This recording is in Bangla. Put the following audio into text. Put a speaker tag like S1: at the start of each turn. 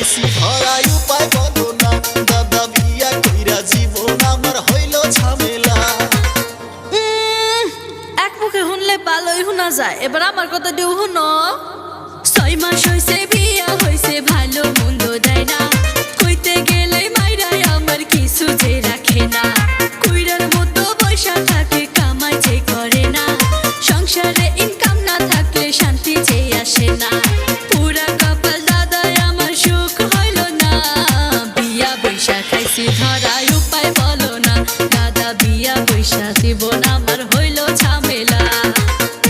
S1: পাইছি ভরাই উপায় বলো না দাদা বিয়া কইরা জীবন আমার হইল ঝামেলা।
S2: এক মুখে শুনলে পালই যায়, এবার আমার কথা দিও ছয় মাস বিয়া ভালো দেয় না। কইতে গেলে মাইরাই আমার কিছু যে রাখে না। কুইরার মতো পয়সা থাকে, কামাই যে করে না। সংসারে ইনকাম না থাকলে শান্তি যে আসে না। পয়সা খাইছি ধরায় উপায় বলো না। দাদা বিয়া পয়সা জীবন আমার হইল ছা